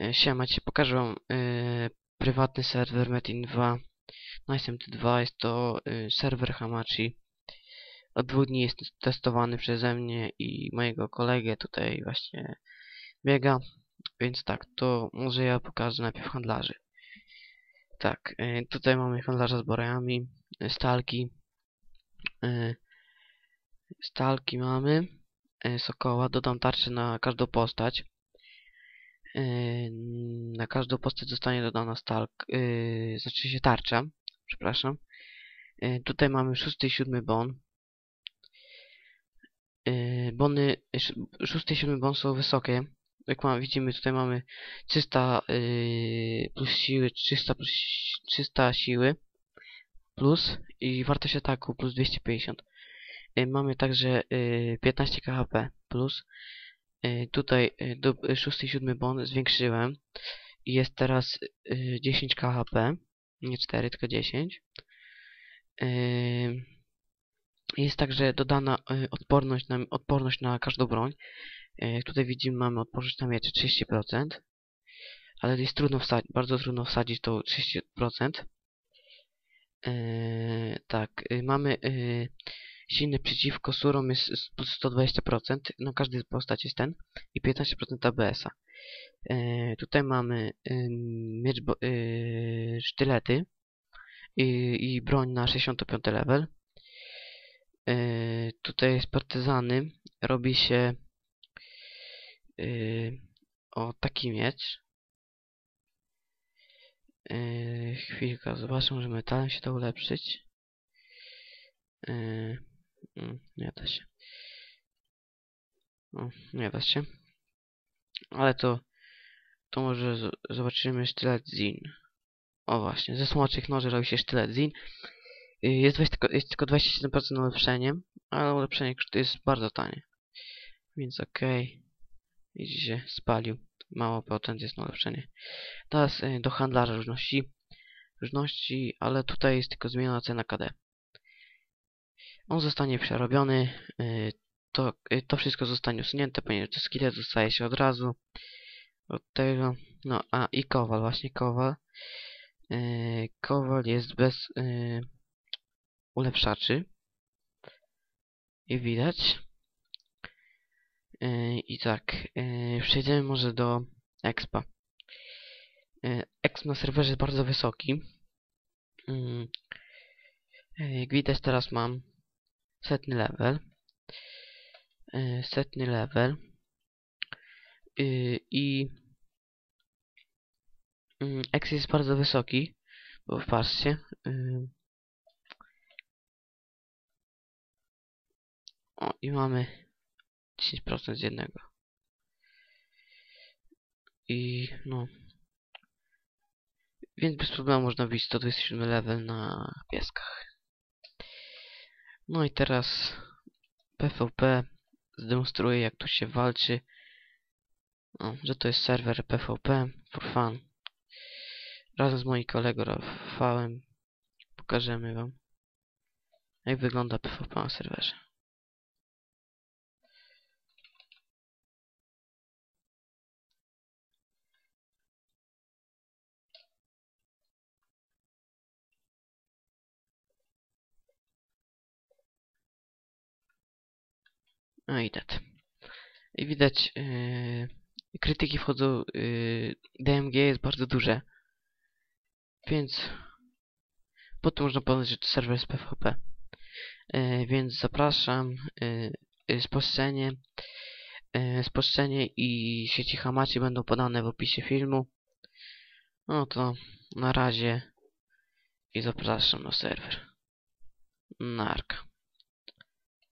E, Siema, dzisiaj pokażę wam e, prywatny serwer Metin 2 na SMT2. Jest to e, serwer Hamachi. Od dwóch dni jest testowany przeze mnie i mojego kolegę tutaj właśnie biega. Więc tak, to może ja pokażę najpierw handlarzy. Tak, tutaj mamy handlarza z borejami, stalki. Stalki mamy. E, sokoła, dodam tarczę na każdą postać. Yy, na każdą postać zostanie dodana stalk, yy, znaczy się tarcza, przepraszam. Yy, tutaj mamy szósty i siódmy bon. Yy, bony, sz- szósty i siódmy bon są wysokie. Jak ma, widzimy, tutaj mamy 300 yy, plus siły, 300 plus 300 siły plus i wartość ataku plus 250. Yy, mamy także yy, 15 KHP plus tutaj y, do 6 i 7 bon zwiększyłem i jest teraz y, 10 KHP, nie 4, tylko 10. Y, Jest także dodana odporność na, odporność na każdą broń. Tutaj widzimy, mamy odporność na miecze 30%, ale jest trudno wsadzić, bardzo trudno wsadzić tą 30%. Y, Tak, y, mamy y, silny przeciwko surom jest plus 120%, no każdy postać jest ten i 15% ABS-a. E, tutaj mamy ym, miecz bo, y, sztylety i, i broń na 65 level. E, tutaj jest partyzany, robi się o taki miecz. E, chwilkę, zobaczę, może metalem się to ulepszyć. E, mm, nie da się. O, nie da się. Ale to, to może zobaczymy sztylet Zin. O właśnie, ze smoczych noży robi się sztylet Zin. Y, Jest, weź tylko, jest tylko 27% ulepszenie, ale ulepszenie jest bardzo tanie. Więc okej. Widzicie, się spalił. Mało procent jest na ulepszenie. Teraz y, do handlarza różności. Różności, ale tutaj jest tylko zmieniona cena KD. On zostanie przerobiony. y, To, y, to wszystko zostanie usunięte, ponieważ to skillet zostaje się od razu. Od tego. No, a i kowal, właśnie kowal. Yy, kowal jest bez ulepszaczy. I widać. I tak, przejdziemy może do expa. Exp na serwerze jest bardzo wysoki. Yy, jak widać teraz mam setny level. Yy, setny level. Yy, I yy, X jest bardzo wysoki, bo patrzcie. Yy, o, i mamy 10% z jednego. I no. Więc bez problemu można wbić 127 level na pieskach. No i teraz PvP zdemonstruję jak tu się walczy. O, że to jest serwer PvP for fun. Razem z moim kolegą Rafałem pokażemy wam jak wygląda PvP na serwerze. No i tak. I widać yy, krytyki wchodzą, yy, DMG jest bardzo duże. Więc po tym można powiedzieć, że to serwer jest PvP. Yy, więc zapraszam. Yy, yy, spostrzeżenie, yy, spostrzeżenie i sieci Hamachi będą podane w opisie filmu. No to na razie i zapraszam na serwer. Narka.